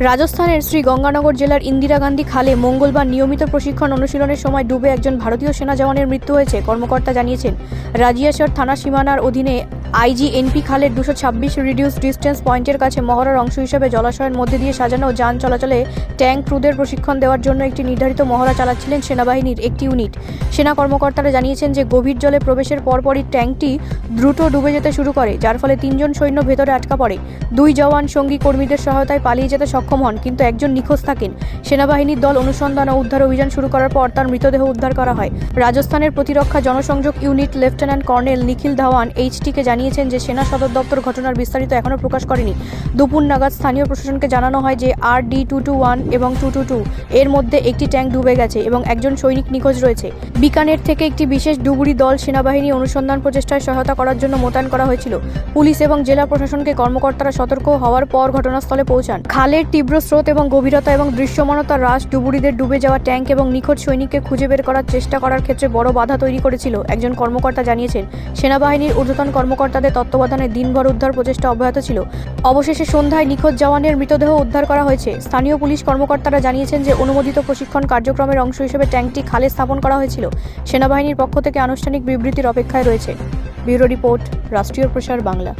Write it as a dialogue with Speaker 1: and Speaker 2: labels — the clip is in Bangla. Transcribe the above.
Speaker 1: রাজস্থানের শ্রী গঙ্গানগর জেলার ইন্দিরা গান্ধী খালে মঙ্গলবার নিয়মিত প্রশিক্ষণ অনুশীলনের সময় ডুবে একজন ভারতীয় সেনা জওয়ানের মৃত্যু হয়েছে, কর্মকর্তা জানিয়েছেন। রাজিয়াশর থানা সীমানার অধীনে আইজিএনপি খালের দুশো ছাব্বিশ রিডিউস ডিস্টেন্স পয়েন্টের কাছে মহড়ার অংশ হিসেবে জলাশয়ের মধ্যে দিয়ে সাজানো যান চলাচলে ট্যাঙ্ক ক্রুদের প্রশিক্ষণ দেওয়ার জন্য একটি নির্ধারিত মহড়া চালাচ্ছিলেন সেনাবাহিনীর একটি ইউনিট সেনা কর্মকর্তারা জানিয়েছেন যে গভীর জলে প্রবেশের পরপরই ট্যাঙ্কটি দ্রুত ডুবে যেতে শুরু করে, যার ফলে তিনজন সৈন্য ভেতরে আটকা পড়ে। দুই জওয়ান সঙ্গী কর্মীদের সহায়তায় পালিয়ে যেতে সক্ষম হন, কিন্তু একজন নিখোঁজ থাকেন। সেনাবাহিনীর দল অনুসন্ধান ও উদ্ধার অভিযান শুরু করার পর তার মৃতদেহ উদ্ধার করা হয়। রাজস্থানের প্রতিরক্ষা জনসংযোগ unit lieutenant colonel Nikhil Dhawan এইচটিকে জানিয়েছেন যে সেনা সদর দপ্তর ঘটনার বিস্তারিত এখনও প্রকাশ করেনি। দুপুর নাগাদ স্থানীয় প্রশাসনকে জানানো হয় যে R D two two one এবং টু টু টু এর মধ্যে একটি ট্যাঙ্ক ডুবে গেছে এবং একজন সৈনিক নিখোঁজ রয়েছে। বিকানের থেকে একটি বিশেষ ডুবুরি দল সেনাবাহিনী অনুসন্ধান প্রচেষ্টায় সহায়তা করার জন্য মোতায়েন করা হয়েছিল। পুলিশ এবং জেলা প্রশাসনকে কর্মকর্তারা সতর্ক হওয়ার পর ঘটনাস্থলে পৌঁছান। খালের তীব্র স্রোত এবং গভীরতা এবং দৃশ্যমানতা হ্রাস ডুবুরিদের ডুবে যাওয়া ট্যাঙ্ক এবং নিখোঁজ সৈনিককে খুঁজে বের করার চেষ্টা করার ক্ষেত্রে বড় বাধা তৈরি করেছিল, একজন কর্মকর্তা জানিয়েছেন। সেনাবাহিনীর ঊর্ধ্বতন কর্মকর্তাদের তত্ত্বাবধানে দিনভর উদ্ধার প্রচেষ্টা অব্যাহত ছিল। অবশেষে সন্ধ্যায় নিখোঁজ জওয়ানের মৃতদেহ উদ্ধার করা হয়েছে। স্থানীয় পুলিশ কর্মকর্তারা জানিয়েছেন যে, অনুমোদিত প্রশিক্ষণ কার্যক্রমের অংশ হিসেবে ট্যাঙ্কটি খালে স্থাপন করা হয়েছিল। সেনাবাহিনীর পক্ষ থেকে আনুষ্ঠানিক বিবৃতির অপেক্ষায় রয়েছে। ব্যুরো রিপোর্ট, রাষ্ট্রীয় প্রসার বাংলা।